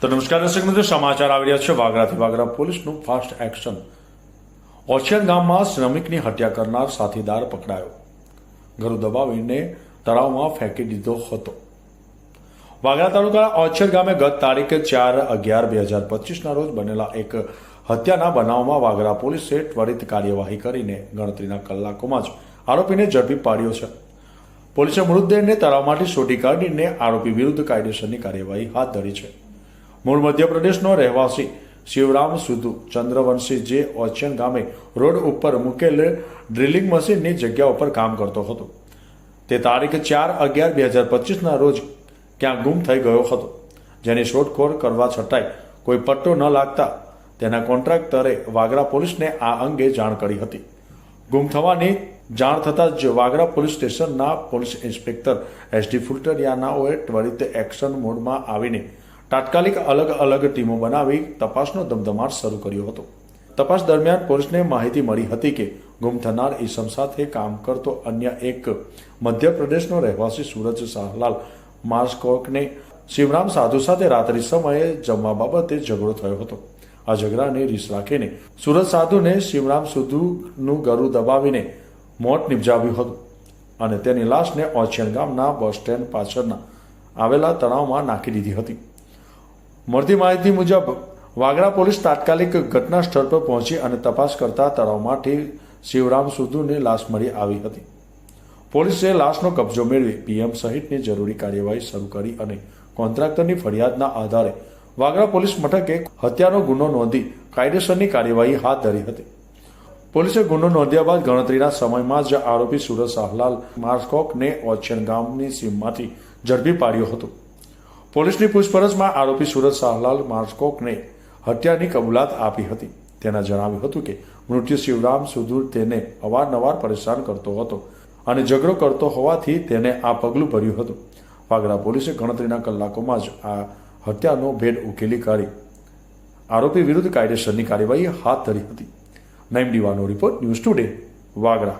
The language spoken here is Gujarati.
તો નમસ્કાર દર્શક મિત્રો, સમાચાર આવી રહ્યા છે. વાગરાથી વાગરા પોલીસનું ફાસ્ટ એક્શન. ઓછેર ગામમાં શ્રમિકની હત્યા કરનાર સાથીદાર પકડાયો. ઘરો દબાવીને તળાવમાં ફેંકી દીધો હતો. વાગરા તાલુકાના ઓછેર ગામે ગત તારીખ ચાર અગિયાર બે હજાર પચીસના રોજ બનેલા એક હત્યાના બનાવમાં વાગરા પોલીસે ત્વરિત કાર્યવાહી કરીને ગણતરીના કલાકોમાં જ આરોપીને ઝડપી પાડ્યો છે. પોલીસે મૃતદેહને તળાવમાંથી શોધી કાઢીને આરોપી વિરુદ્ધ કાયદેસરની કાર્યવાહી હાથ ધરી છે. મૂળ મધ્યપ્રદેશનો રહેવાસી શિવરામ સુધુ ચંદ્રવંશી જે ઓચિયન ગામે રોડ ઉપર મૂકેલ ડ્રિલિંગ મશીનની જગ્યા ઉપર કામ કરતો હતો. તે તારીખ ચાર અગિયાર બે હજાર પચીસના રોજ ક્યાં ગુમ થઈ ગયો હતો. જેની શોધખોળ કરવા છતાંય કોઈ પટ્ટો ન લાગતા તેના કોન્ટ્રાક્ટરે વાગરા પોલીસને આ અંગે જાણ કરી હતી. ગુમ થવાની જાણ થતાં જ વાગરા પોલીસ સ્ટેશનના પોલીસ ઇન્સ્પેક્ટર એસડી ફુલટરિયાનાઓએ ત્વરિત એક્શન મોડમાં આવીને તાત્કાલિક અલગ અલગ ટીમો બનાવી તપાસનો ધમધમાટ શરૂ કર્યો હતો. તપાસ દરમિયાન પોલીસને માહિતી મળી હતી કે ગુમ થનાર ઈસમ સાથે કામ કરતો અન્ય એક મધ્યપ્રદેશનો રહેવાસી સુરજ શાહલાલ માર્સકોકને શિવરામ સાધુ સાથે રાત્રિ સમયે જમવા બાબતે ઝઘડો થયો હતો. આ ઝઘડાને રીસ રાખીને સુરજ સાધુને શિવરામ સુધુનું ગરુ દબાવીને મોત નિપજાવ્યું હતું અને તેની લાશને ઓછેણ ગામના બસ સ્ટેન્ડ પાછળના આવેલા તળાવમાં નાખી દીધી હતી. મળતી માહિતી મુજબ વાગડા પોલીસ તાત્કાલિક ઘટના સ્થળ પર પહોંચી અને તપાસ કરતા તળાવમાંથી શિવરામ સુધુની લાશ મળી આવી હતી. પોલીસે લાશનો કબજો મેળવી પીએમ સહિતની જરૂરી કાર્યવાહી શરૂ કરી અને કોન્ટ્રાક્ટરની ફરિયાદના આધારે વાગડા પોલીસ મથકે હત્યાનો ગુનો નોંધી કાયદેસરની કાર્યવાહી હાથ ધરી હતી. પોલીસે ગુનો નોંધ્યા બાદ ગણતરીના સમયમાં જ આરોપી સુરત શાહલાલ માર્સકોકને ઓછેન ગામની સીમમાંથી ઝડપી પાડ્યો હતો. પોલીસની પૂછપરછમાં આરોપી સુરત શાહલાલ માર્સકોકને હત્યાની કબૂલાત આપી હતી. તેના જણાવ્યું હતું કે, મૃત્યુ શિવરામ સુધુર તેને અવારનવાર પરેશાન કરતો હતો અને ઝઘડો કરતો હોવાથી તેને આ પગલું ભર્યું હતું. વાગરા પોલીસે ગણતરીના કલાકોમાં જ આ હત્યાનો ભેદ ઉકેલી કાઢી. આરોપી વિરુદ્ધ કાયદેસરની કાર્યવાહી હાથ ધરી હતી. નઈમ દીવાનો રિપોર્ટ ન્યૂઝ ટુડે, વાગરા.